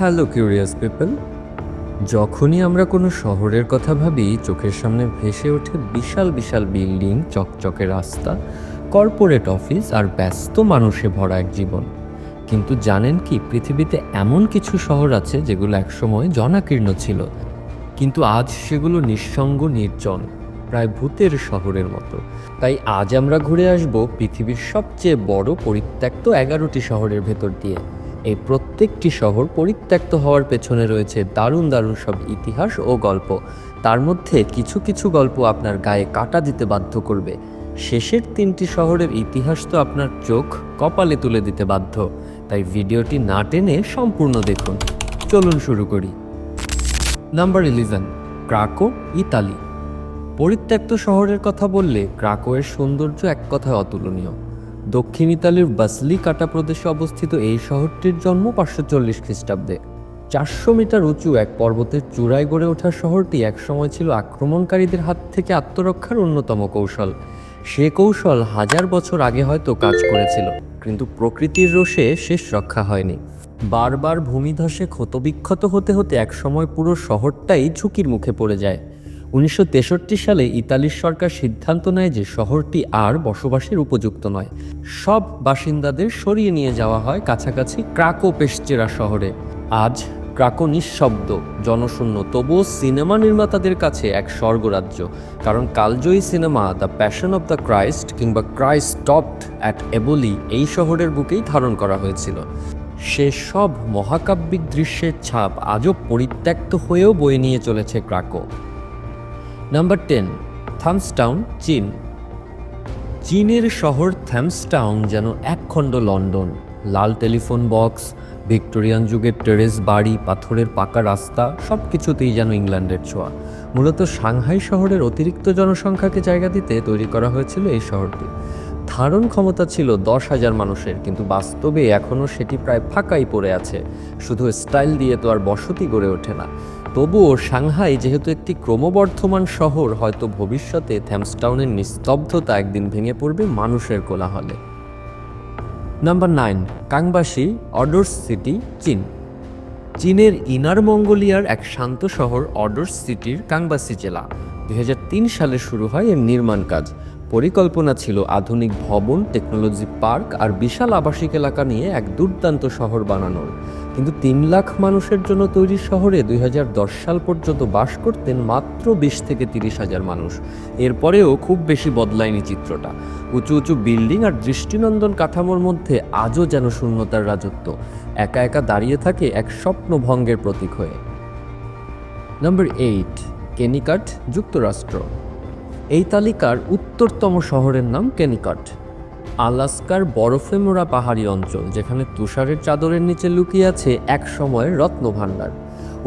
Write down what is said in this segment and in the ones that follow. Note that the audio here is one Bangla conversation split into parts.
হ্যালো কিউরিয়াস পিপল যখনই আমরা কোনো শহরের কথা ভাবি, চোখের সামনে ভেসে ওঠে বিশাল বিশাল বিল্ডিং, চকচকে রাস্তা, কর্পোরেট অফিস আর ব্যস্ত মানুষে ভরা এক জীবন। কিন্তু জানেন কি, পৃথিবীতে এমন কিছু শহর আছে যেগুলো একসময় জনাকীর্ণ ছিল। কিন্তু আজ সেগুলো নিঃসঙ্গ, নির্জন, প্রায় ভূতের শহরের মতো। তাই আজ আমরা ঘুরে আসব পৃথিবীর সবচেয়ে বড়, পরিত্যক্ত এগারোটি শহরের ভেতর দিয়ে। এই প্রত্যেকটি শহর পরিত্যক্ত হওয়ার পেছনে রয়েছে দারুণ দারুণ সব ইতিহাস ও গল্প। তার মধ্যে কিছু কিছু গল্প আপনার গায়ে কাটা দিতে বাধ্য করবে। শেষের তিনটি শহরের ইতিহাস তো আপনার চোখ কপালে তুলে দিতে বাধ্য। তাই ভিডিওটি না টেনে সম্পূর্ণ দেখুন। চলুন শুরু করি। Number eleven Craco Italy. পরিত্যক্ত শহরের কথা বললে ক্রাকোয়ের সৌন্দর্য এক কথায় অতুলনীয়। দক্ষিণ ইতালির বাসলিকাটা প্রদেশে অবস্থিত এই শহরটির জন্ম পাঁচশো চল্লিশ খ্রিস্টাব্দে। চারশো মিটার উঁচু এক পর্বতের চূড়ায় গড়ে ওঠা শহরটি একসময় ছিল আক্রমণকারীদের হাত থেকে আত্মরক্ষার অন্যতম কৌশল। সে কৌশল হাজার বছর আগে হয়তো কাজ করেছিল, কিন্তু প্রকৃতির রোষে শেষ রক্ষা হয়নি। বারবার ভূমিধসে ক্ষতবিক্ষত হতে হতে একসময় পুরো শহরটাই ঝুঁকির মুখে পড়ে যায়। উনিশশো তেষট্টি সালে ইতালির সরকার সিদ্ধান্ত নেয় যে শহরটি আর বসবাসের উপযুক্ত নয়। সব বাসিন্দাদের সরিয়ে নিয়ে যাওয়া হয় কাছাকাছি ক্রাকো পেশচেরা শহরে। আজ ক্রাকো নিঃশব্দ, জনশূন্য, তবুও সিনেমা নির্মাতাদের কাছে এক স্বর্গরাজ্য। কারণ কালজয়ী cinema the passion of the Christ কিংবা ক্রাইস্ট টপড অ্যাট এবলি এই শহরের বুকেই ধারণ করা হয়েছিল। সে সব মহাকাব্যিক দৃশ্যের ছাপ আজও পরিত্যক্ত হয়েও বয়ে নিয়ে চলেছে ক্রাকো। নাম্বার টেন থামসটাউন চীন চীনের শহর থ্যামসটাউন যেন একখণ্ড লন্ডন। লাল টেলিফোন বক্স ভিক্টোরিয়ান যুগের টেরেস বাড়ি, পাথরের পাকা রাস্তা সব কিছুতেই যেন ইংল্যান্ডের ছোঁয়া। মূলত সাংহাই শহরের অতিরিক্ত জনসংখ্যাকে জায়গা দিতে তৈরি করা হয়েছিল এই শহরটি। ধারণ ক্ষমতা ছিল দশ হাজার মানুষের, কিন্তু বাস্তবে এখনও সেটি প্রায় ফাঁকাই পড়ে আছে। শুধু স্টাইল দিয়ে তো আর বসতি গড়ে ওঠে না। তবুও সাংহাই যেহেতু একটি ক্রমবর্ধমান শহর, হয়তো ভবিষ্যতে থ্যামসটাউনের নিস্তব্ধতা একদিন ভেঙে পড়বে মানুষের কোলাহলে। নাম্বার নাইন কাংবাসি অডর্স সিটি, চীন। চীনের ইনার মঙ্গোলিয়ার এক শান্ত শহর অডর্স সিটির কাংবাসি জেলা। দুই হাজার তিন সালে শুরু হয় এর নির্মাণ কাজ। পরিকল্পনা ছিল আধুনিক ভবন টেকনোলজি পার্ক আর বিশাল আবাসিক এলাকা নিয়ে এক দুর্দান্ত শহর বানানোর। কিন্তু তিন লাখ মানুষের জন্য তৈরি শহরে দু হাজার দশ সাল পর্যন্ত বাস করতেন মাত্র বিশ থেকে তিরিশ হাজার মানুষ। এরপরেও খুব বেশি বদলায়নি চিত্রটা। উঁচু উঁচু বিল্ডিং আর দৃষ্টিনন্দন কাঠামোর মধ্যে আজও যেন শূন্যতার রাজত্ব। একা একা দাঁড়িয়ে থাকে এক স্বপ্ন ভঙ্গের প্রতীক হয়ে। নাম্বার এইট কেনিকাট যুক্তরাষ্ট্র। এই তালিকার উত্তরতম শহরের নাম কেনিকট। আলাস্কার বরফে মোড়া পাহাড়ি অঞ্চল, যেখানে তুষারের চাদরের নিচে লুকিয়ে আছে এক সময়ের রত্নভাণ্ডার।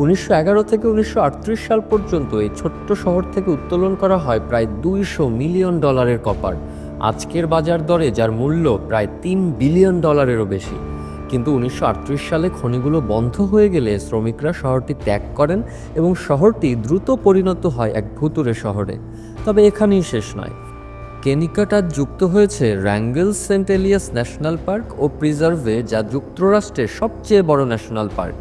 উনিশশো এগারো থেকে উনিশশো আটত্রিশ সাল পর্যন্ত এই ছোট্ট শহর থেকে উত্তোলন করা হয় প্রায় দুইশো মিলিয়ন ডলারের কপার। আজকের বাজার দরে, যার মূল্য প্রায় তিন বিলিয়ন ডলারেরও বেশি। কিন্তু উনিশশো আটত্রিশ সালে খনিগুলো বন্ধ হয়ে গেলে শ্রমিকরা শহরটি ত্যাগ করেন এবং শহরটি দ্রুত পরিণত হয় এক ভুতুরে শহরে। তবে এখানেই শেষ নয়। কেনিকট আজ যুক্ত হয়েছে Wrangell Saint Elias national park ও প্রিজার্ভে, যা যুক্তরাষ্ট্রের সবচেয়ে বড় ন্যাশনাল পার্ক।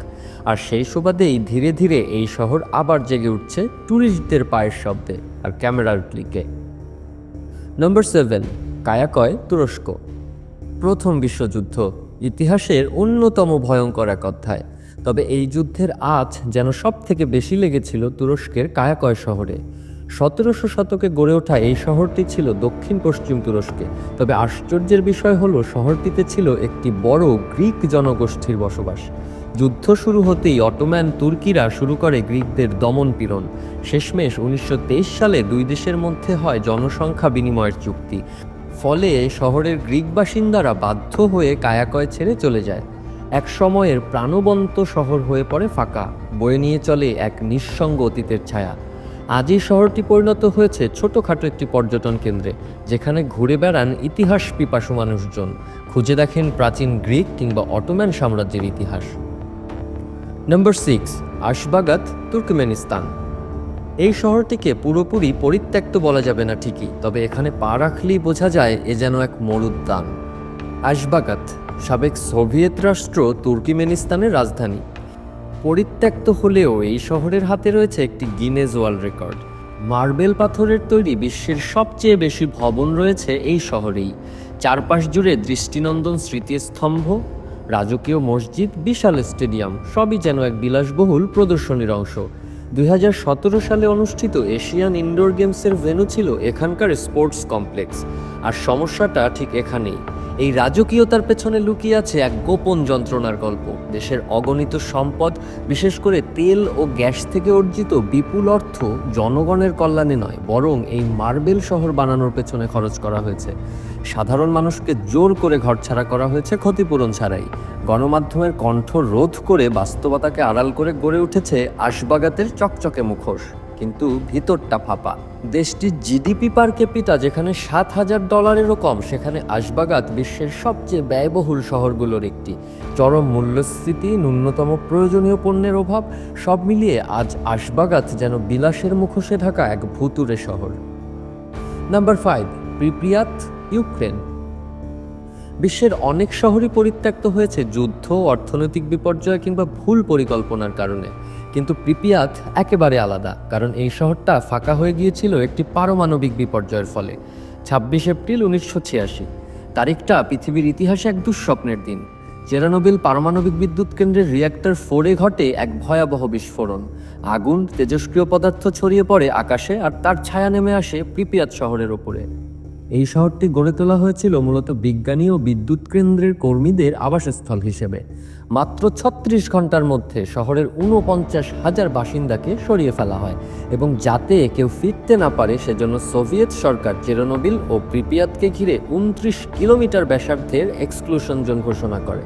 আর সেই সুবাদেই ধীরে ধীরে এই শহর আবার জেগে উঠছে ট্যুরিস্টদের পায়ের শব্দে আর ক্যামেরার ক্লিকে। নম্বর সেভেন, কায়াকয় তুরস্ক। প্রথম বিশ্বযুদ্ধ, ইতিহাসের অন্যতম ভয়ঙ্কর এক অধ্যায়। তবে এই যুদ্ধের আজ যেন সব থেকে বেশি লেগেছিল তুরস্কের কায়াকয় শহরে। সতেরোশো শতকে গড়ে ওঠা এই শহরটি ছিল দক্ষিণ পশ্চিম তুরস্কে। তবে আশ্চর্যের বিষয় হলো, শহরটিতে ছিল একটি বড় গ্রিক জনগোষ্ঠীর বসবাস। যুদ্ধ শুরু হতেই অটোম্যান তুর্কিরা শুরু করে গ্রিকদের দমন পীড়ন। শেষমেশ উনিশশো তেইশ সালে দুই দেশের মধ্যে হয় জনসংখ্যা বিনিময়ের চুক্তি। ফলে শহরের গ্রিক বাসিন্দারা বাধ্য হয়ে কায়াকয় ছেড়ে চলে যায়। এক সময়ের প্রাণবন্ত শহর হয়ে পড়ে ফাঁকা। বয়ে নিয়ে চলে এক নিঃসঙ্গ অতীতের ছায়া। আজ এই শহরটি পরিণত হয়েছে ছোটোখাটো একটি পর্যটন কেন্দ্রে, যেখানে ঘুরে বেড়ান ইতিহাস পিপাসু মানুষজন। খুঁজে দেখেন প্রাচীন গ্রিক কিংবা অটোম্যান সাম্রাজ্যের ইতিহাস। Number six Ashgabat, Turkmenistan. এই শহরটিকে পুরোপুরি পরিত্যক্ত বলা যাবে না ঠিকই, তবে এখানে পা রাখলেই বোঝা যায় এ যেন এক মরুদ্যান। আশবাগাত, সাবেক সোভিয়েত রাষ্ট্র তুর্কিমেনিস্তানের রাজধানী। পরিত্যক্ত হলেও এই শহরের হাতে রয়েছে একটি গিনেজ ওয়ার্ল্ড রেকর্ড মার্বেল পাথরের তৈরি বিশ্বের সবচেয়ে বেশি ভবন রয়েছে এই শহরেই। চারপাশ জুড়ে দৃষ্টিনন্দন স্মৃতিস্তম্ভ, রাজকীয় মসজিদ, বিশাল স্টেডিয়াম, সবই যেন এক বিলাসবহুল প্রদর্শনীর অংশ। দুই হাজার সতেরো সালে অনুষ্ঠিত এশিয়ান ইনডোর গেমসের ভেন্যু ছিল এখানকার স্পোর্টস কমপ্লেক্স। আর সমস্যাটা ঠিক এখানেই। এই রাজকীয়তার পেছনে লুকিয়ে আছে এক গোপন যন্ত্রণার গল্প। দেশের অগণিত সম্পদ, বিশেষ করে তেল ও গ্যাস থেকে অর্জিত বিপুল অর্থ জনগণের কল্যাণে নয়, বরং এই মার্বেল শহর বানানোর পেছনে খরচ করা হয়েছে। সাধারণ মানুষকে জোর করে ঘরছাড়া করা হয়েছে ক্ষতিপূরণ ছাড়াই। গণমাধ্যমের কণ্ঠ রোধ করে বাস্তবতাকে আড়াল করে গড়ে উঠেছে আশবাগাতের চকচকে মুখোশ। কিন্তু ভিতরটা ফাঁপা। দেশটির জিডিপি পার ক্যাপিটা যেখানে সাত হাজার ডলারেরও কম, সেখানে আসবাগাত বিশ্বের সবচেয়ে ব্যয়বহুল শহরগুলোর একটি। চরম মূল্যস্ফীতি, ন্যূনতম প্রয়োজনীয় পণ্যের অভাব, সব মিলিয়ে আজ আশবাগাত যেন বিলাসের মুখোশে ঢাকা এক ভুতুরে শহর। Number five Pripyat, Ukraine. বিশ্বের অনেক শহরই পরিত্যক্ত হয়েছে যুদ্ধ, অর্থনৈতিক বিপর্যয় কিংবা ভুল পরিকল্পনার কারণে। কিন্তু প্রিপিয়াত একেবারে আলাদা, কারণ এই শহরটা ফাঁকা হয়ে গিয়েছিল একটি পারমাণবিক বিপর্যয়ের ফলে। ছাব্বিশ এপ্রিল উনিশশো ছিয়াশি, তারিখটা পৃথিবীর ইতিহাসে এক দুঃস্বপ্নের দিন। চেরানোবিল পারমাণবিক বিদ্যুৎ কেন্দ্রের রিয়াক্টর ফোরে ঘটে এক ভয়াবহ বিস্ফোরণ। আগুন, তেজস্ক্রিয় পদার্থ ছড়িয়ে পড়ে আকাশে আর তার ছায়া নেমে আসে প্রিপিয়াত শহরের ওপরে। এই শহরটি গড়ে তোলা হয়েছিল মূলত বিজ্ঞানী ও বিদ্যুৎ কেন্দ্রের কর্মীদের আবাসস্থল হিসেবে। মাত্র ছত্রিশ ঘণ্টার মধ্যে শহরের ঊনপঞ্চাশ হাজার বাসিন্দাকে সরিয়ে ফেলা হয় এবং যাতে কেউ ফিরতে না পারে, সেজন্য সোভিয়েত সরকার চেরোনোবিল ও প্রিপিয়াতকে ঘিরে উনত্রিশ কিলোমিটার ব্যাসার্ধের এক্সক্লুশন জোন ঘোষণা করে।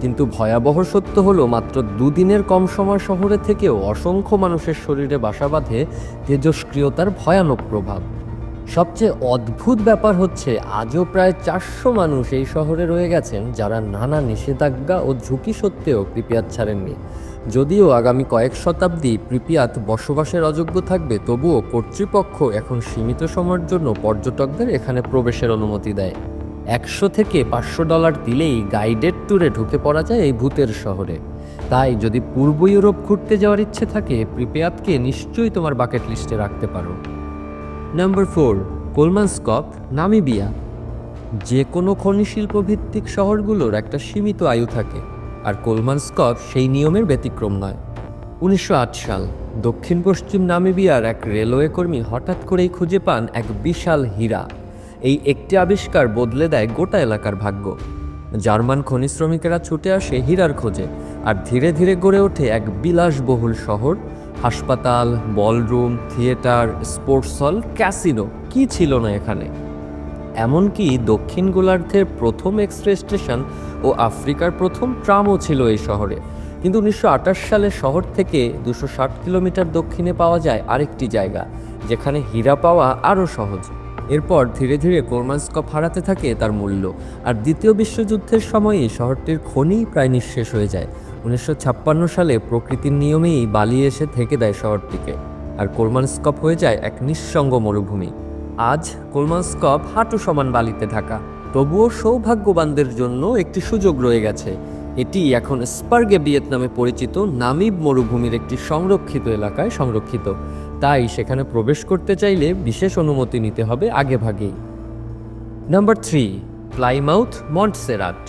কিন্তু ভয়াবহ সত্য হলো, মাত্র দুদিনের কম সময় শহরে থেকেও অসংখ্য মানুষের শরীরে বাসা বাঁধে তেজস্ক্রিয়তার ভয়ানক প্রভাব। সবচেয়ে অদ্ভুত ব্যাপার হচ্ছে আজও প্রায় চারশো মানুষ এই শহরে রয়ে গেছেন যারা নানা নিষেধাজ্ঞা ও ঝুঁকি সত্ত্বেও প্রিপিয়াত ছাড়েননি। যদিও আগামী কয়েক শতাব্দী প্রিপিয়াত বসবাসের অযোগ্য থাকবে, তবুও কর্তৃপক্ষ এখন সীমিত সময়ের জন্য পর্যটকদের এখানে প্রবেশের অনুমতি দেয়। একশো থেকে পাঁচশো ডলার দিলেই গাইডেড ট্যুরে ঢুকে পড়া যায় এই ভূতের শহরে। তাই যদি পূর্ব ইউরোপ ঘুরতে যাওয়ার ইচ্ছে থাকে প্রিপেয়াতকে নিশ্চয়ই তোমার বাকেট লিস্টে রাখতে পারো। নাম্বার ফোর কোলমানস্কপ নামিবিয়া যে কোনো খনি শিল্প ভিত্তিক শহরগুলোর একটা সীমিত আয়ু থাকে, আর কোলমানস্কপ সেই নিয়মের ব্যতিক্রম নয়। উনিশশো সাল দক্ষিণ পশ্চিম নামিবিয়ার এক রেলওয়ে কর্মী হঠাৎ করেই খুঁজে পান এক বিশাল হীরা। এই একটি আবিষ্কার বদলে দেয় গোটা এলাকার ভাগ্য। জার্মান খনি শ্রমিকেরা ছুটে আসে হীরার খোঁজে, আর ধীরে ধীরে গড়ে ওঠে এক বিলাসবহুল শহর হাসপাতাল, ballroom, theatre, sports hall, casino, কি ছিল না এখানে? এমনকি দক্ষিণ গোলার্ধের প্রথম এক্সপ্রেস স্টেশন ও আফ্রিকার প্রথম ট্রামও ছিল এই শহরে। কিন্তু উনিশশো আটাশ সালে শহর থেকে দুশো কিলোমিটার দক্ষিণে পাওয়া যায় আরেকটি জায়গা, যেখানে হীরা পাওয়া আরও সহজ। এরপর ধীরে ধীরে কোরমানস্কপ হারাতে থাকে তার মূল্য, আর দ্বিতীয় বিশ্বযুদ্ধের সময়ই শহরটির খনি প্রায় নিঃশেষ হয়ে যায়। উনিশশো সালে প্রকৃতির নিয়মেই বালি এসে থেকে দেয় শহরটিকে, আর কোরমানস্কপ হয়ে যায় এক নিঃসঙ্গ মরুভূমি। আজ কোলমানস্কপ হাঁটু সমান বালিতে ঢাকা। তবুও সৌভাগ্যবানদের জন্য একটি সুযোগ রয়ে গেছে। এটি এখন স্পার্গে বিয়েত নামে পরিচিত নামিব মরুভূমির একটি সংরক্ষিত এলাকায় সংরক্ষিত। তাই সেখানে প্রবেশ করতে চাইলে বিশেষ অনুমতি নিতে হবে আগে ভাগেই নাম্বার থ্রি, প্লাইমাউথ মন্টসেরাট।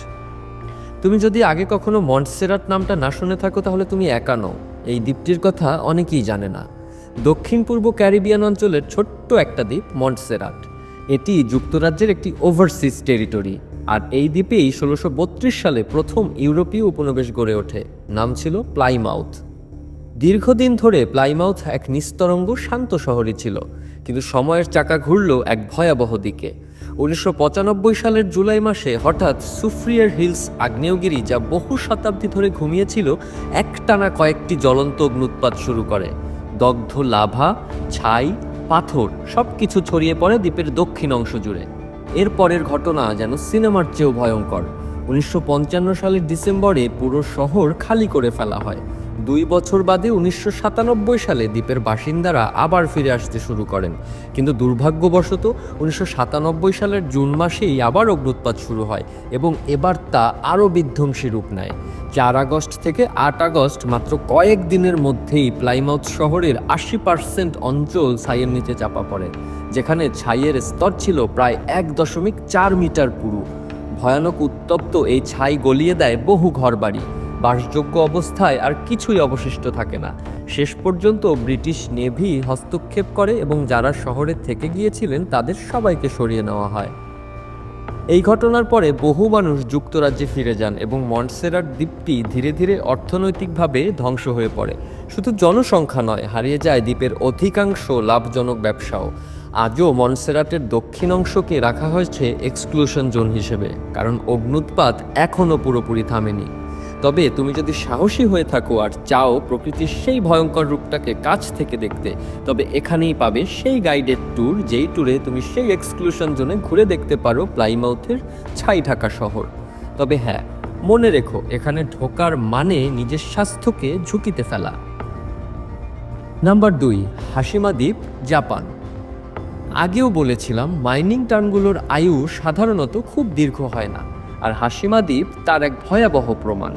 তুমি যদি আগে কখনো মন্টসেরাট নামটা না শুনে থাকো, তাহলে তুমি একা নও। এই দ্বীপটির কথা অনেকেই জানে না। দক্ষিণ পূর্ব ক্যারিবিয়ান অঞ্চলের ছোট্ট একটা দ্বীপ মন্টসেরাট। এটি যুক্তরাজ্যের একটি ওভারসিজ টেরিটরি, আর এই দ্বীপেই ষোলোশো সালে প্রথম ইউরোপীয় উপনিবেশ গড়ে ওঠে। নাম ছিল প্লাইমাউথ। দীর্ঘদিন ধরে প্লাইমাউথ এক নিস্তরঙ্গ, শান্ত শহরই ছিল, কিন্তু সময়ের চাকা ঘুরল এক ভয়াবহ দিকে। উনিশশো পঁচানব্বই সালের জুলাই মাসে হঠাৎ সুফ্রিয়ার হিলস আগ্নেয়গিরি যা বহু শতাব্দী ধরে ঘুমিয়েছিল, একটানা কয়েকটি জ্বলন্ত অগ্নুৎপাত শুরু করে। দগ্ধ লাভা, ছাই, পাথর সব কিছু ছড়িয়ে পড়ে দ্বীপের দক্ষিণ অংশ জুড়ে। এর পরের ঘটনা যেন সিনেমার চেয়েও ভয়ঙ্কর। উনিশশো পঞ্চান্ন সালের ডিসেম্বরে পুরো শহর খালি করে ফেলা হয়। দুই বছর বাদে উনিশশো সাতানব্বই সালে দ্বীপের বাসিন্দারা আবার ফিরে আসতে শুরু করেন। কিন্তু দুর্ভাগ্যবশত উনিশশো সাতানব্বই সালের জুন মাসেই আবার অগ্নুৎপাত শুরু হয় এবং এবার তা আরও বিধ্বংসী রূপ নেয়। চার আগস্ট থেকে আট আগস্ট মাত্র কয়েক দিনের মধ্যেই প্লাইমাউথ শহরের আশি পার্সেন্ট অঞ্চল ছাইয়ের নিচে চাপা পড়ে, যেখানে ছাইয়ের স্তর ছিল প্রায় এক দশমিক চার মিটার পুরু। ভয়ানক উত্তপ্ত এই ছাই গলিয়ে দেয় বহু ঘরবাড়ি। বাসযোগ্য অবস্থায় আর কিছুই অবশিষ্ট থাকে না। শেষ পর্যন্ত ব্রিটিশ নেভি হস্তক্ষেপ করে এবং যারা শহরে থেকে গিয়েছিলেন, তাদের সবাইকে সরিয়ে নেওয়া হয়। এই ঘটনার পরে বহু মানুষ যুক্তরাজ্যে ফিরে যান এবং মন্টসেরাট দ্বীপটি ধীরে ধীরে অর্থনৈতিকভাবে ধ্বংস হয়ে পড়ে। শুধু জনসংখ্যা নয়, হারিয়ে যায় দ্বীপের অধিকাংশ লাভজনক ব্যবসাও। আজও মনসেরাটের দক্ষিণ অংশকে রাখা হয়েছে এক্সক্লুশন জোন হিসেবে, কারণ অগ্নুৎপাত এখনও পুরোপুরি থামেনি। তবে তুমি যদি সাহসী হয়ে থাকো আর চাও প্রকৃতির সেই ভয়ঙ্কর রূপটাকে কাছ থেকে দেখতে, তবে এখানেই পাবে সেই গাইডেড ট্যুর যেই ট্যুরে তুমি সেই এক্সক্লুশন জোনে ঘুরে দেখতে পারো প্লাইমাউথের ছাই ঢাকা শহর। তবে হ্যাঁ মনে রেখো, এখানে ঢোকার মানে নিজের স্বাস্থ্যকে ঝুঁকিতে ফেলা। নাম্বার দুই হাসিমা দ্বীপ জাপান। আগেও বলেছিলাম মাইনিং টার্নগুলোর আয়ু সাধারণত খুব দীর্ঘ হয় না, আর হাসিমা দ্বীপ তার এক ভয়াবহ প্রমাণ।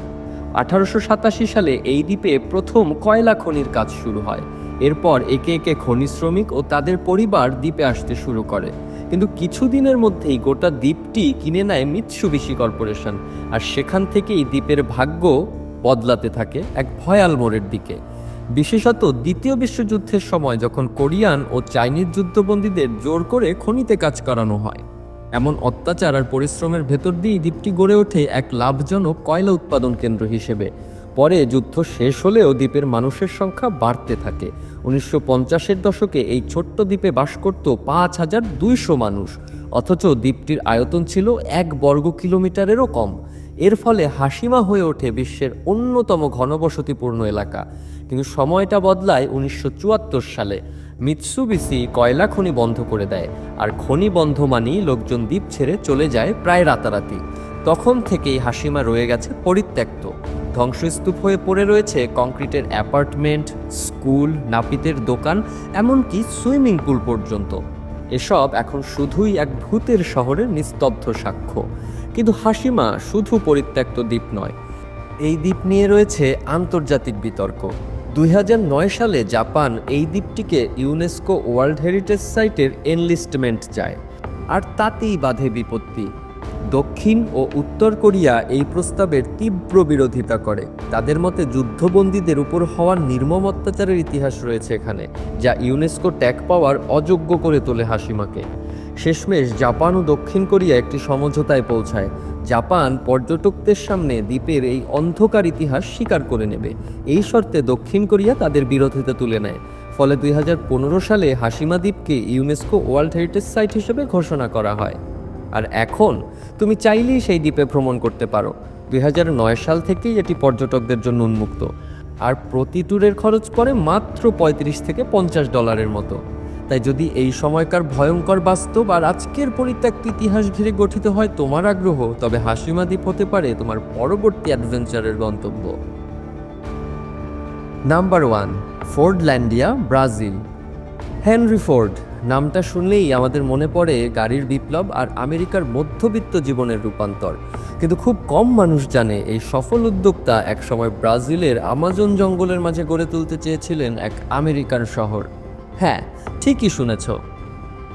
আঠারোশো সাতাশি সালে এই দ্বীপে প্রথম কয়লা খনির কাজ শুরু হয়। এরপর একে একে খনি শ্রমিক ও তাদের পরিবার দ্বীপে আসতে শুরু করে। কিন্তু কিছুদিনের মধ্যেই গোটা দ্বীপটি কিনে নেয় মিৎসুবিশি কর্পোরেশন। আর সেখান থেকেই দ্বীপের ভাগ্য বদলাতে থাকে এক ভয়াল মোড়ের দিকে। বিশেষত দ্বিতীয় বিশ্বযুদ্ধের সময় যখন কোরিয়ান ও চাইনিজ যুদ্ধবন্দীদের জোর করে খনিতে কাজ করানো হয়। এমন অত্যাচার আর পরিশ্রমের ভেতর দিয়েই দ্বীপটি গড়ে ওঠে এক লাভজনক কয়লা উৎপাদন কেন্দ্র হিসেবে। পরে যুদ্ধ শেষ হলেও দ্বীপের মানুষের সংখ্যা বাড়তে থাকে। উনিশশো পঞ্চাশের দশকে এই ছোট্ট দ্বীপে বাস করত পাঁচ হাজার দুইশো মানুষ। অথচ দ্বীপটির আয়তন ছিল এক বর্গ কিলোমিটারেরও কম। এর ফলে হাসিমা হয়ে ওঠে বিশ্বের অন্যতম ঘনবসতিপূর্ণ এলাকা। কিন্তু সময়টা বদলায় উনিশশো চুয়াত্তর সালে। মিৎসুবিসি কয়লা খনি বন্ধ করে দেয়, আর খনি বন্ধ মানেই লোকজন দ্বীপ ছেড়ে চলে যায় প্রায় রাতারাতি। তখন থেকেই হাসিমা রয়ে গেছে পরিত্যক্ত। ধ্বংসস্তূপ হয়ে পড়ে রয়েছে কংক্রিটের অ্যাপার্টমেন্ট, স্কুল, নাপিতের দোকান, এমনকি সুইমিং পুল পর্যন্ত। এসব এখন শুধুই এক ভূতের শহরের নিস্তব্ধ সাক্ষ্য। কিন্তু হাসিমা শুধু পরিত্যক্ত দ্বীপ নয়, এই দ্বীপ নিয়ে রয়েছে আন্তর্জাতিক বিতর্ক। দুই হাজার নয় সালে জাপান এই দ্বীপটিকে ইউনেস্কো ওয়ার্ল্ড হেরিটেজ সাইটের এনলিস্টমেন্ট চায়, আর তাতেই বাধে বিপত্তি। দক্ষিণ ও উত্তর কোরিয়া এই প্রস্তাবের তীব্র বিরোধিতা করে। তাদের মতে যুদ্ধবন্দীদের উপর হওয়া নির্মম অত্যাচারের ইতিহাস রয়েছে এখানে, যা ইউনেস্কো ট্যাগ পাওয়ার অযোগ্য করে তোলে হাসিমাকে। শেষমেশ জাপান ও দক্ষিণ কোরিয়া একটি সমঝোতায় পৌঁছায়। জাপান পর্যটকদের সামনে দ্বীপের এই অন্ধকার ইতিহাস স্বীকার করে নেবে। এই শর্তে দক্ষিণ কোরিয়া তাদের বিরোধিতা তুলে নেয়। ফলে দুই হাজার পনেরো সালে হাসিমা দ্বীপকে ইউনেস্কো ওয়ার্ল্ড হেরিটেজ সাইট হিসেবে ঘোষণা করা হয়। আর এখন তুমি চাইলেই সেই দ্বীপে ভ্রমণ করতে পারো। দুই হাজার নয় সাল থেকেই এটি পর্যটকদের জন্য উন্মুক্ত। আর প্রতি ট্যুরের খরচ পড়ে মাত্র পঁয়ত্রিশ থেকে পঞ্চাশ ডলারের মতো। তাই যদি এই সময়কার ভয়ঙ্কর বাস্তব আর আজকের পরিত্যক্ত ইতিহাস ঘিরে গঠিত হয় তোমার আগ্রহ, তবে হাসিমা দ্বীপ হতে পারে তোমার পরবর্তী অ্যাডভেঞ্চারের গন্তব্য। Number one Fordlandia Brazil Henry Ford নামটা শুনলেই আমাদের মনে পড়ে গাড়ির বিপ্লব আর আমেরিকার মধ্যবিত্ত জীবনের রূপান্তর। কিন্তু খুব কম মানুষ জানে এই সফল উদ্যোক্তা একসময় ব্রাজিলের আমাজন জঙ্গলের মাঝে গড়ে তুলতে চেয়েছিলেন এক আমেরিকান শহর। হ্যাঁ ঠিকই শুনেছ।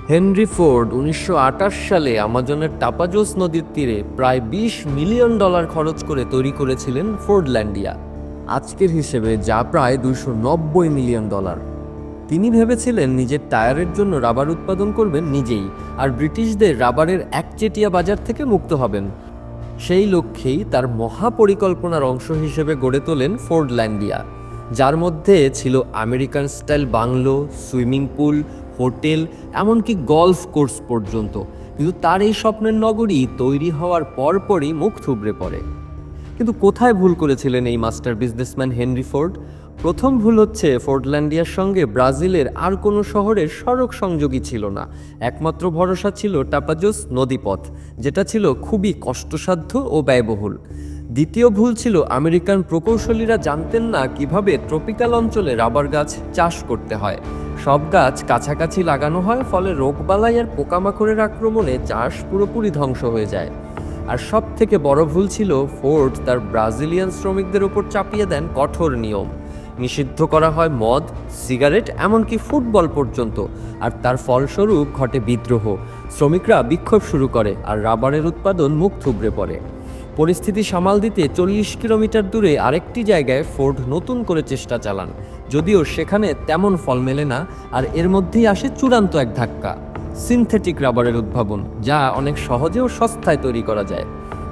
হেনরি ফোর্ড উনিশশো আটাশ সালে আমাজনের টাপাজোস নদীর তীরে প্রায় বিশ মিলিয়ন ডলার খরচ করে তৈরি করেছিলেন ফোর্ডল্যান্ডিয়া। আজকের হিসেবে যা প্রায় দুশো মিলিয়ন ডলার। তিনি ভেবেছিলেন নিজের টায়ারের জন্য রাবার উৎপাদন করবেন নিজেই, আর ব্রিটিশদের রাবারের একচেটিয়া বাজার থেকে মুক্ত হবেন। সেই লক্ষ্যেই তার মহাপরিকল্পনার অংশ হিসেবে গড়ে তোলেন ফোর্ডল্যান্ডিয়া। যার মধ্যে ছিল American style bungalow, swimming pool, hotel, এমনকি গলফ কোর্স পর্যন্ত। কিন্তু তার এই স্বপ্নের নগরী তৈরি হওয়ার পরপরই মুখ থুবড়ে পড়ে। কিন্তু কোথায় ভুল করেছিলেন এই মাস্টার বিজনেসম্যান হেনরি ফোর্ড? প্রথম ভুল হচ্ছে ফোর্ডল্যান্ডিয়ার সঙ্গে ব্রাজিলের আর কোনো শহরের সড়ক সংযোগী ছিল না। একমাত্র ভরসা ছিল টাপাজোস নদীপথ, যেটা ছিল খুবই কষ্টসাধ্য ও ব্যয়বহুল। দ্বিতীয় ভুল ছিল, আমেরিকান প্রকৌশলীরা জানতেন না কীভাবে ট্রপিক্যাল অঞ্চলে রাবার গাছ চাষ করতে হয়। সব গাছ কাছাকাছি লাগানো হয়, ফলে রোগবালাই আর পোকামাকড়ের আক্রমণে চাষ পুরোপুরি ধ্বংস হয়ে যায়। আর সব থেকে বড় ভুল ছিল, ফোর্ড তার ব্রাজিলিয়ান শ্রমিকদের উপর চাপিয়ে দেন কঠোর নিয়ম। নিষিদ্ধ করা হয় মদ, সিগারেট, এমনকি ফুটবল পর্যন্ত। আর তার ফলস্বরূপ ঘটে বিদ্রোহ। শ্রমিকরা বিক্ষোভ শুরু করে, আর রাবারের উৎপাদন মুখ থুবড়ে পড়ে। পরিস্থিতি সামাল দিতে চল্লিশ কিলোমিটার দূরে আরেকটি জায়গায় ফোর্ড নতুন করে চেষ্টা চালান। যদিও সেখানে তেমন ফল মেলে না, আর এর মধ্যেই আসে চূড়ান্ত এক ধাক্কা, সিনথেটিক রাবারের উদ্ভাবন, যা অনেক সহজে ও সস্তায় তৈরি করা যায়।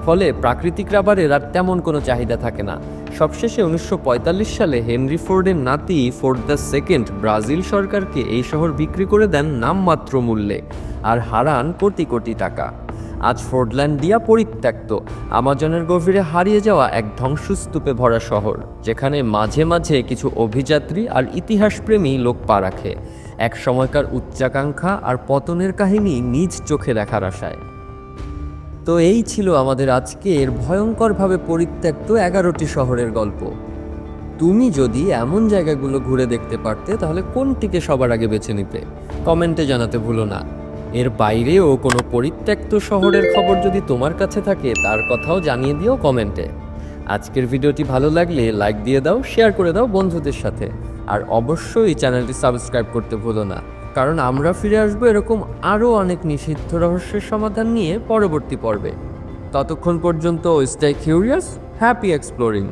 ফলে প্রাকৃতিক রাবারের আর তেমন কোনো চাহিদা থাকে না। সবশেষে উনিশশো পঁয়তাল্লিশ সালে হেনরি ফোর্ডের নাতি ফোর্ড দ্য সেকেন্ড ব্রাজিল সরকারকে এই শহর বিক্রি করে দেন নামমাত্র মূল্যে, আর হারান কোটি কোটি টাকা। আজ ফোর্ডল্যান্ডিয়া পরিত্যক্ত। আমাজনের গভীরে হারিয়ে যাওয়া এক ধ্বংসস্তূপে ভরা শহর, যেখানে মাঝে মাঝে কিছু অভিযাত্রী আর ইতিহাসপ্রেমী লোক পা রাখে। এক সময়কার উচ্চাকাঙ্ক্ষা আর পতনের কাহিনী নিজ চোখে দেখার আশায়। তো এই ছিল আমাদের আজকের ভয়ঙ্করভাবে পরিত্যক্ত এগারোটি শহরের গল্প। তুমি যদি এমন জায়গাগুলো ঘুরে দেখতে পারতে, তাহলে কোনটিকে সবার আগে বেছে নিতে? কমেন্টে জানাতে ভুলো না। এর বাইরেও কোনো পরিত্যক্ত শহরের খবর যদি তোমার কাছে থাকে, তার কথাও জানিয়ে দিও কমেন্টে। আজকের ভিডিওটি ভালো লাগলে লাইক দিয়ে দাও, শেয়ার করে দাও বন্ধুদের সাথে। আর অবশ্যই চ্যানেলটি সাবস্ক্রাইব করতে ভুলো না, কারণ আমরা ফিরে আসব এরকম আরও অনেক নিষিদ্ধ রহস্যের সমাধান নিয়ে পরবর্তী পর্বে। ততক্ষণ পর্যন্ত স্টে কিউরিয়াস হ্যাপি এক্সপ্লোরিং